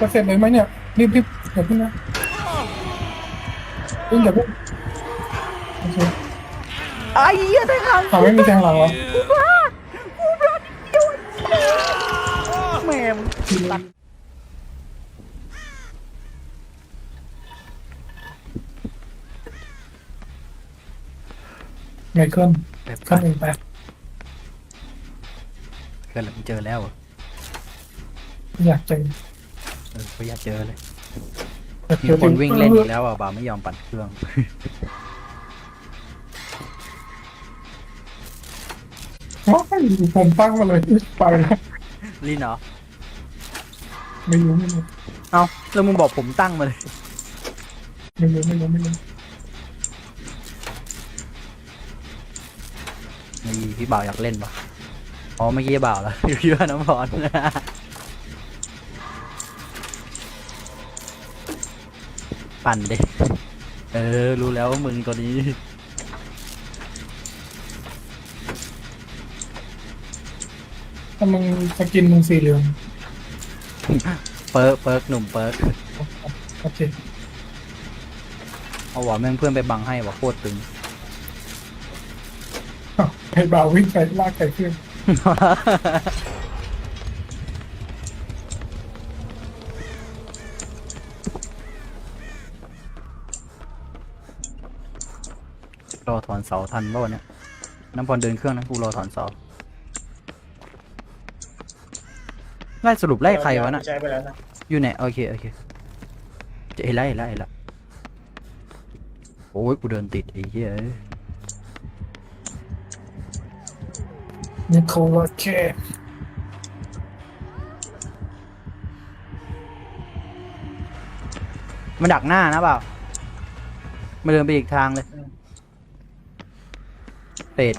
จะเสร็จเลยไหมเนี่ย รีบรีบเดี๋ยวขึ้นนะขึ้นอย่าเพิ่งโอเคไอ้เหี้ยได้ครั้งถามไม่มีแทงหลังเหรอแม่มึงไงเคิลแบบเคิลเองไปเกิดแล้วมึงเจอแล้วเหรออยากเจอเออก็อยากเจอเลย มีคนวิ่งเล่นอีกแล้วอะบ่าวไม่ยอมปั่นเครื่อง ว้ายผมตั้งมาเลยไปแล้วลินเหรอ ไม่รู้ไม่รู้เอาแล้วมึงบอกผมตั้งมาเลย ไม่รู้ไม่รู้ไม่รู้มีพี่บ่าวอยากเล่นปะอ๋อเมื่อกี้บ่าวแล้วพี่ว่าน้ำพร ปั่นดิเออ รู้แล้วว่ามึงตัวนี้ ถ้ามึงสกินมึงสีเหลืองเปิร์กเปิร์กหนุ่มเปิร์กโอเคเอาหวะแม่งเพื่อนไปบังให้ว่ะโคตรตึง อ้าวไอ้บ่าววิ่งไปลากไก่ขึ้นรอถอน เสาทันป่าวะเนี่ยน้ำพรเดินเครื่องนะกูรอถอนเสาไล่สรุปไล่ใครวะน่ะใช้ไปแล้วนะอยู่ไหนโอเคโอเคจะเห็นไล่เห็นไล่เห็นละโอ้ยกูเดินติดไอ้เหี้ยเอ้ยนิโคลัสเคมันดักหน้านะเปล่าไม่เดินไปอีกทางเลย เป็ด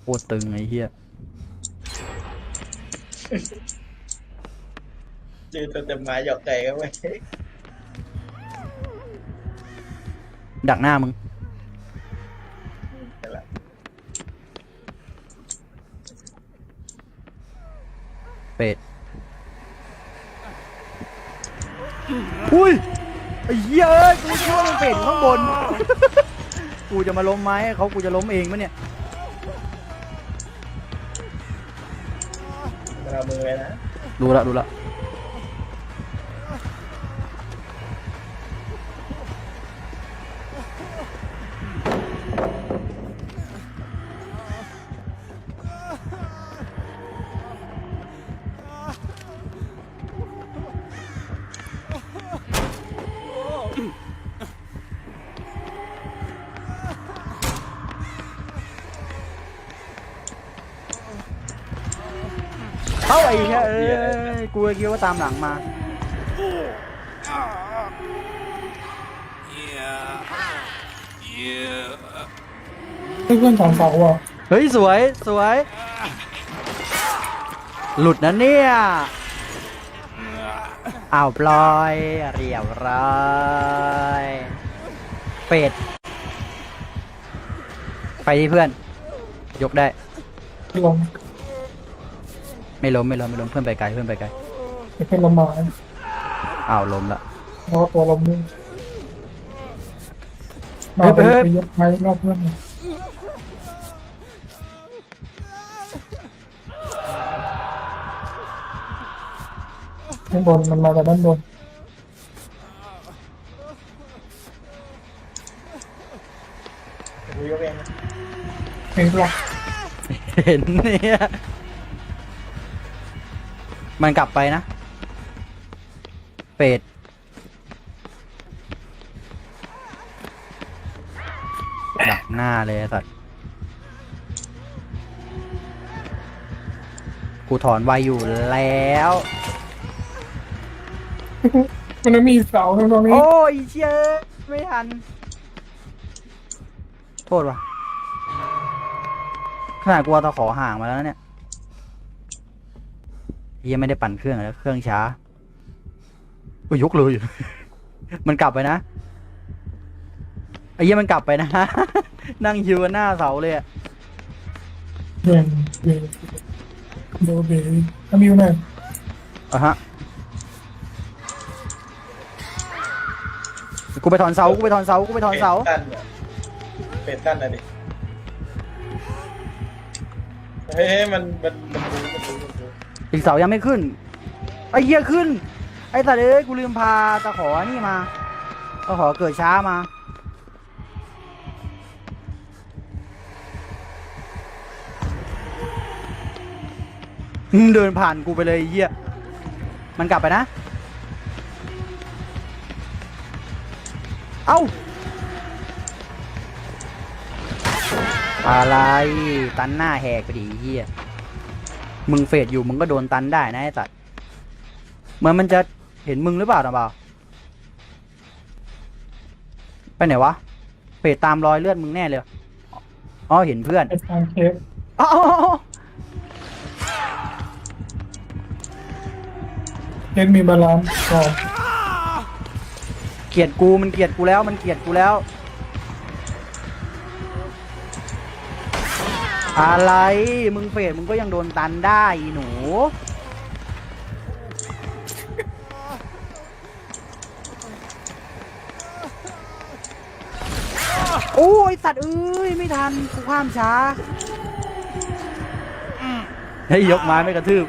โคตรตึงไอ้เหี้ยจืดตัวเต็มไม้หยอกใจก็ไม่ดักหน้ามึง เป็ดอุ้ย ไอ้เหี้ยเอ้ยกูคิดว่ามันเป็ดอยู่ข้างบน กูจะมาล้มไหมเขากูจะล้มเองมั้ยเนี่ยมันเอามือไว้นะรู้ละรู้ละ เข้าไอ้เหี้ยเอ้ยกูก็คิดว่าตามหลังมาให้เพื่อนสองเสาอะเฮ้ยสวยสวย หลุดนะเนี่ยอ้าวปล่อยเรียบร้อยเป็ดไปที่เพื่อน ยกได้ลง ไม่ล้มไม่ล้มไม่ล้มเพื่อนไปไกลเพื่อนไปไกลจะเป็นลมไม้อ้าวล้มละ เพราะว่าตัวลมนี่มาเฮ้ยไปเฮ้ย ไปยกไม้รอบเพื่อนเลยข้างบนมันมาจากด้านบนกูยกเองนะเห็นหรอเห็นเนี่ย มันกลับไปนะเป็ดดักหน้าเลยไอ้สัตว์กูถอนไวอยู่แล้ว มันไม่มีเสาตรงนี้ โอ้ยเชื่อไม่ทัน โทษว่ะขนาดกูเอาตะขอห่างมาแล้วนะเนี่ย เฮียไม่ได้ปั่นเครื่องแล้วเครื่องช้าโอ้ยยกเลย มันกลับไปนะไอ้เหี้ยมันกลับไปนะ นั่งยืนหน้าเสาเลยอะเย็นเย็นโดเบย์ถ้ามิวหน่อยอะฮะกูไปถอนเสากูไปถอนเสากูไปถอนเสาตันอะเป็ดตันอะดิเฮ้ยมันมันมันรู้มันรู้มันรู้ อีกเสายังไม่ขึ้น ไอ้เหี้ยขึ้น ไอ้สัตว์เอ้ยกูลืมพาตะขอนี่มาตะขอเกิดช้ามาเดินผ่านกูไปเลยเหี้ย มันกลับไปนะ เอ้า อะไร ตันหน้าแหกไปดิไอ้เหี้ย มึงเฟดอยู่มึงก็โดนตันได้นะไอ้สัตว์เหมือนมันจะเห็นมึงหรือเปล่านะเปล่าไปไหนวะเฟดตามรอยเลือดมึงแน่เลยอ๋อเห็นเพื่อนไอ้ทางเคฟอ๋ออ๋ออ๋อเคฟมีบาลานซ์ก่อนเกลียดกูมันเกลียดกูแล้วมันเกลียดกูแล้ว อะไรมึงเฟดมึงก็ยังโดนตันได้อีหนู โอ้ยสัตว์เอ้ยไม่ทันกูข้ามช้าเฮ้ยยกไม้ไม่กระทืบ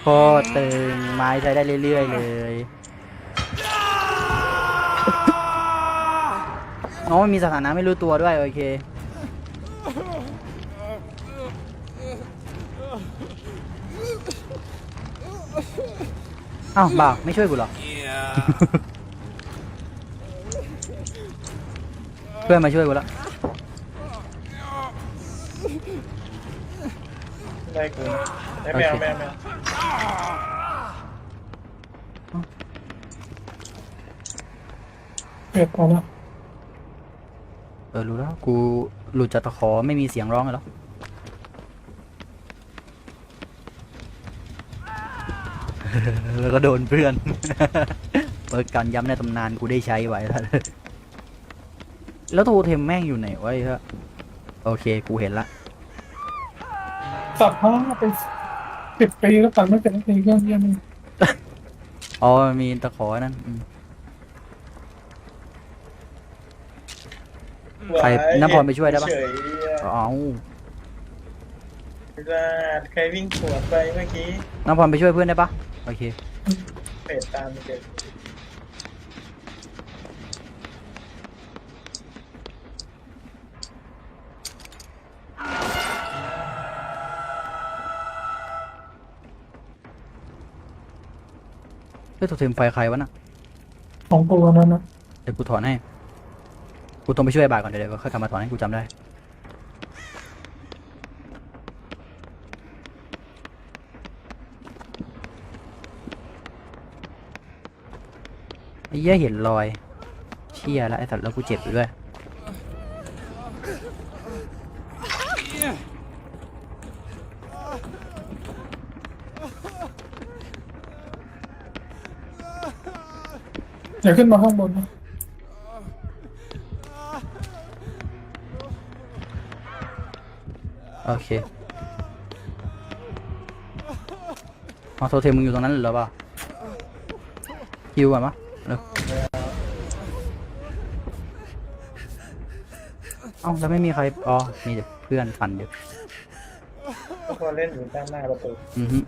โคตรตึงไม้ใช้ได้เรื่อยๆเลยอ๋อมันมีสถานะไม่รู้ตัวด้วยโอเค อ้าวบ่าวไม่ช่วยกูเหรอ เพื่อนมาช่วยกูแล้วได้กูได้แมวแมวแมวเปิดพอแล้ว เออรู้แล้วกูหลุดจากตะขอไม่มีเสียงร้องเลยหรอแล้วก็โดนเพื่อนเปิดการย้ำในตำนานกูได้ใช้ไว้แล้วแล้วโทเทมแม่งอยู่ไหนวะไอ้เหี้ยโอเคกูเห็นละตัดผ้าไปสิบปีแล้วตัดไม่เป็นทีก็เยี่ยมงอ๋อมันมีตะขอนั่นอืม ใครน้ำพรไปช่วยได้ปะ เฉยเอาๆราดใครวิ่งสวนไปเมื่อกี้น้องพรไปช่วยเพื่อนได้ปะโอเค เป็ดตามเกิดเฮ้ยโทเทมไฟใครวะน่ะของตัวนั้นนะเดี๋ยวกูถอนให้ กูต้องไปช่วยบาทก่อนเดี๋ยวเดี๋ยวค่อยกลับมาถอนให้กูจำได้ไอ้เหี้ยเห็นรอย เชี่ยแล้วไอ้สัตว์แล้วกูเจ็บอยู่ด้วย อย่าขึ้นมาข้างบนนะ อเคเอาโทเทมมึงอยู่ตรงนั้นเหรอเปล่าฮิวก่อนปะเร็วเอ้าแล้วไม่มีใคร อ๋อ มีแต่เพื่อนฟันเดียวก็พอเล่นอยู่ด้านหน้าประตูอือฮึ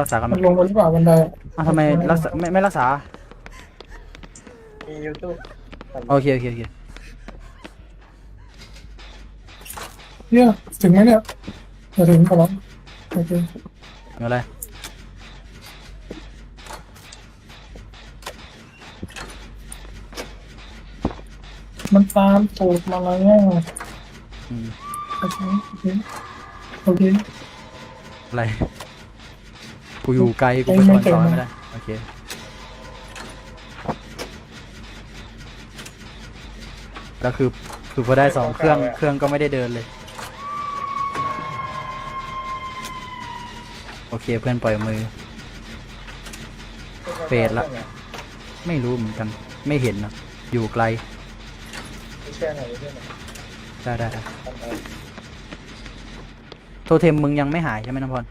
รักษากันไหมมันลงมาหรือเปล่าบันไดอะอ้าวทำไมรักษาไม่ไม่รักษา มียูทูบโอเคโอเคโอเคเนี่ยถึงไหมเนี่ยจะถึงก่อนแล้วโอเคไม่เป็นไรมันตามตูดมาแล้วอืมโอเคโอเคโอเคอะไรกูอยู่ไกลกูไปสอนสอนไม่ได้โอเค แล้วคือคือพอได้สองเครื่องเครื่องก็ไม่ได้เดินเลย โอเคเพื่อนปล่อยมือ เฟดละ ไม่รู้เหมือนกัน ไม่เห็นนะอยู่ไกลช่วยหน่อยช่วยหน่อยได้ได้ได้ทำอะไรโทเทมมึงยังไม่หายใช่ไหมน้ำพร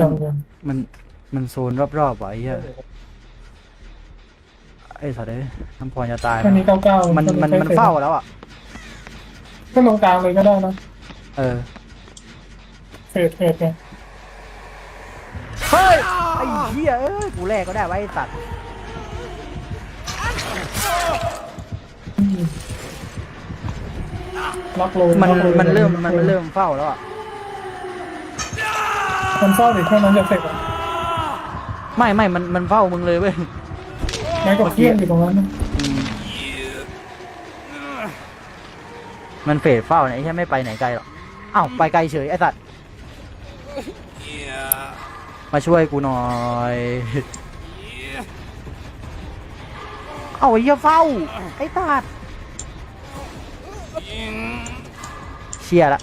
ยังยังมันมันโซนรอบๆว่ะไอ้เหี้ย ไอ้สัตว์เอ้ยน้ำพรจะตายแค่นี้เก้าเก้ามันมันมันเฝ้าแล้วอะ ก็ลงกลางเลยก็ได้นะเออ เฟดเฟดไงเฮ้ย ไอ้เหี้ยเอ้ยกูแลกก็ได้ไวะไอ้สัตว์ อืมล็อกโลมันล็อกโลมันเริ่มมันมันเริ่มเฝ้าแล้วอะ มันเฝ้าดิแค่นั้นจะเสร็จอะไม่ไม่มันมันเฝ้ามึงเลยเว้ย แม้กับเครื่องอยู่ตรงนั้นนะอืมมันเฟดเฝ้าเนี่ยไอ้แค่ไม่ไปไหนไกลหรอกอ้าวไปไกลเฉยไอ้สัตว์มาช่วยกูหน่อยเอาไอ้เหี้ยเฝ้าไอ้ตัดเชียละ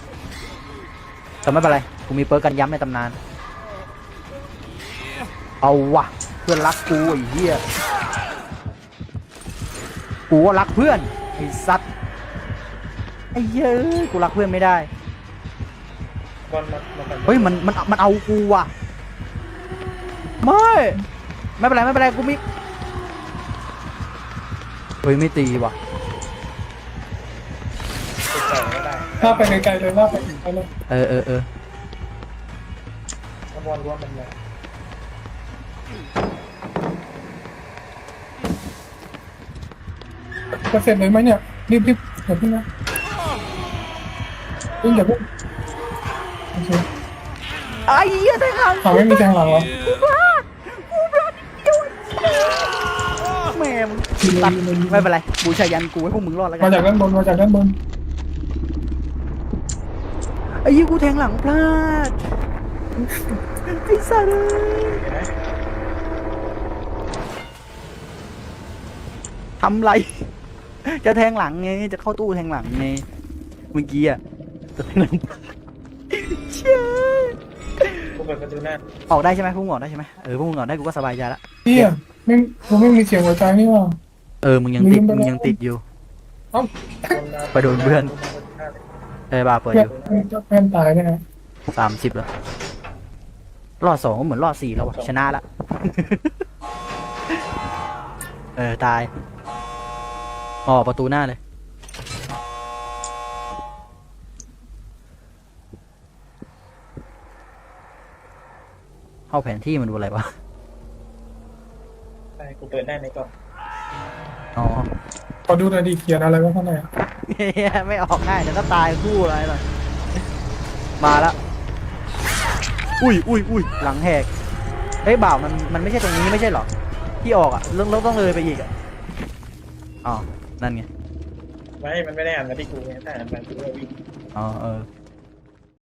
แต่ไม่เป็นไรกูมีเปิร์กกันย้ำในตำนาน เอาวะเพื่อนรักกูไอ้เหี้ย กูก็รักเพื่อนไอ้สัตว์ไอ้เหี้ยเอ้ยกูรักเพื่อนไม่ได้บอลมามากันเฮ้ยมันมันมันเอากูว่ะไม่ไม่เป็นไรไม่เป็นไรกูมีเฮ้ยไม่ตีว่ะติดใส่ไม่ได้ลากไปไกลๆเลยลากไปไกลๆเลยเออเออเออถ้าบอลรู้ว่ามันมา จะเสร็จเลยไหมเนี่ยรีบรีบอย่าเพิ่งนะเพิ่งอย่าเพิ่งโอเคไอ้เหี้ยได้ครับเอาไม่มีแทงหลังเหรอแม่มึงตัดไม่เป็นไรบูชายันกูให้พวกมึงรอดแล้วกัมานจากด้านบนมาจากด้านบนไอ้ยี่กูแทงหลังพลาดไอ้สัตว์เอ้ยเห็นไหมทำไร จะแทงหลังไงจะเข้าตู้แทงหลังไงเมื่อกี้อะจะแทงหลังเชี่ยกูเปิดประตูหน้าออกได้ใช่ไหมพวกมึงออกได้ใช่ไหมเออพวกมึงออกได้กูก็สบายใจละเฮียไม่กูไม่มีเสียงหัวใจนี่หว่า เออมึงยังติดลืมไปมึงแล้วยังติดอยู่เอ้าไปโดนเพื่อน เออบาร์เปิดเพื่ออนยู่เพื่อนตายเนี่ยนะสามสิบแล้วรอดสองก็เหมือนรอดสี่แล้ววะชนะละ เออตาย ออกประตูหน้าเลย เข้าแผนที่มันดูอะไรวะใช่กูเปิดได้ในกล่องอ๋อ ขอดูหน่อยดิเขียนอะไรไว้ข้างในอะเหี้ยไม่ออกง่ายเดี๋ยวก็ตายคู่อะไรหรอกมาแล้ว อุ้ยอุ้ยอุ้ยหลังแหก เฮ้ยบ่าวมันมันไม่ใช่ตรงนี้ไม่ใช่เหรอ ที่ออกอะเรื่องเราต้องเลยไปอีกอะอ๋อ นั่นไง ไม่ มันไม่ได้อ่านมาที่กูไงถ้าอ่านมากูก็วิ่ง อ๋อเออ